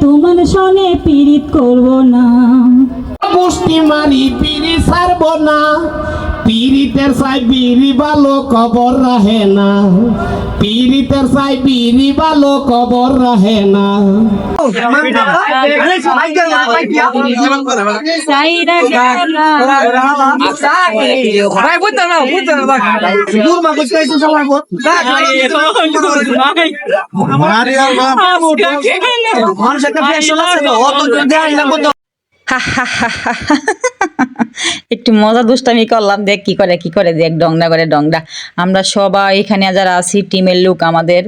তোমার সনে পীড়িত করব না। মুষ্টি মারি পিড়ি সারব না। পিড়িতের সাই বিড়ি ভালো কবর রাহে না। পিড়িতের সাই বিড়ি ভালো কবর রাহে না। বল মানুষ একটা ফ্যাশন আছে তো একটু মজা দুষ্টামি করলাম, দেখ কি করে কি করে, দেখ ডংডা করে ডংডা আমরা সবাই এখানে যারা আছি, টিমের লোক আমাদের,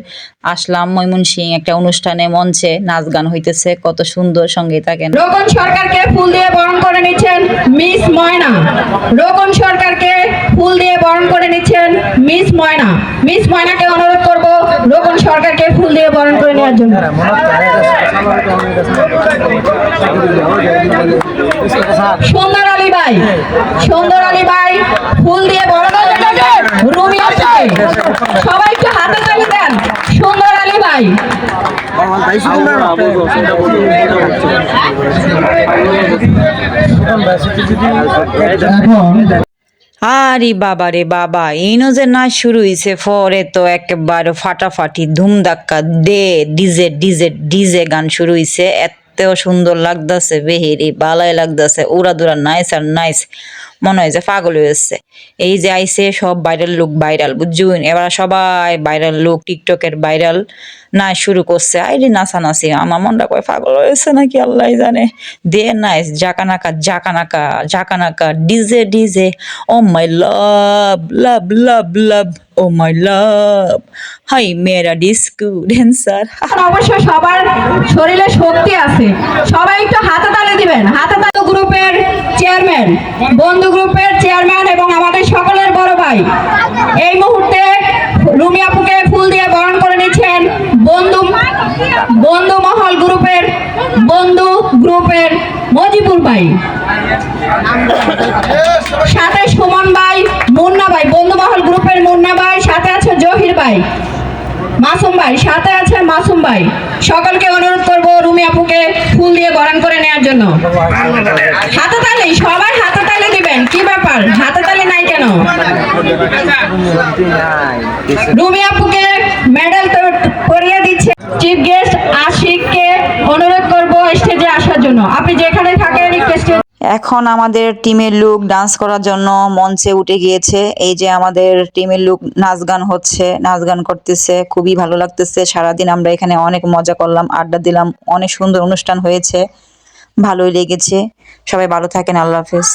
আসলাম ময়মন সিং একটা অনুষ্ঠানে মঞ্চে, নাচ গান হইতেছে, কত সুন্দর সঙ্গে থাকেন। রোকন সরকারকে ফুল দিয়ে বরণ করে নিচ্ছেন মিস ময়না। রোকন সরকারকে ফুল দিয়ে বরণ করে নিচ্ছেন মিস ময়না। মিস ময়নাকে অনুরোধ রোকন সরকারকে ফুল দিয়ে বরণ করে নেওয়ার জন্য। সুন্দর আলী ভাই সুন্দর আলী ভাই ফুল দিয়ে বরণ। রুমিয়া ভাই সবাই একটু হাতে তালি দেন। সুন্দর আলী ভাই। আরে বাবা রে বাবা এনো যে না শুরু হইছে, পরে তো একেবারে ফাটাফাটি ধুমধাক্কা দে, ডিজে ডিজে ডিজে গান শুরু হইছে এতেও সুন্দর লাগতাছে, বেহেরি, বালাই লাগতাছে উড়া দুরা নাইস আর নাইস। মনে হয় যে পাগল হয়েছে এই যে আইছে সব ভাইরাল লুক ভাইরাল বুঝুন এবার সবাই ভাইরাল লুক টিকটকের ভাইরাল নাচ শুরু করছে। আইরে নাচানাচি আমার মনটা কয় পাগল হয়েছে নাকি, আল্লাহ জানে। দে নাইস জাকানাকা জাকানাকা জাকানাকা DJ DJ oh my love love love love oh my love high মেরা ডিস্কো ড্যান্সার এখন অবশ্য সবার শরীরে শক্তি আছে। সবাই একটু হাতে তালে দিবেন। হাতে তালে গ্রুপের চেয়ারম্যান বন্ধু গ্রুপের চেয়ারম্যান এবং আমাদের সকলের বড় ভাই। এই মুহূর্তে রুমি আপুকে ফুল দিয়ে বরণ করে নিচ্ছেন বন্ধু বন্ধু মহল গ্রুপের, বন্ধু গ্রুপের মজিবুর ভাই। সাথে সুমন ভাই, মুন্না ভাই, বন্ধু মহল গ্রুপের মুন্না ভাই, সাথে আছে জহির ভাই, মাসুম ভাই, সাথে আছে মাসুম ভাই। সকলকে অনুরোধ করব আপুকে ফুল দিয়ে বরণ করে নেওয়ার জন্য। হাতে তালে, সবাই হাতে তালে দিবেন, কি ব্যাপার? হাতে তালে নাই কেন? রুমি আপুকে মেডেল তো পরিয়ে দিচ্ছে। চিফ গেস্ট আশিককে অনুরোধ করব স্টেজে আসার জন্য। আপনি যেখানে থাকেন স্টেজ এখন আমাদের টিমের লোক ডান্স করার জন্য মঞ্চে উঠে গিয়েছে। এই যে আমাদের টিমের লোক নাচ গান হচ্ছে, নাচ গান করতেছে, খুবই ভালো লাগতেছে। সারাদিন আমরা এখানে অনেক মজা করলাম, আড্ডা দিলাম, অনেক সুন্দর অনুষ্ঠান হয়েছে, ভালোই লেগেছে। সবাই ভালো থাকেন, আল্লাহ হাফেজ।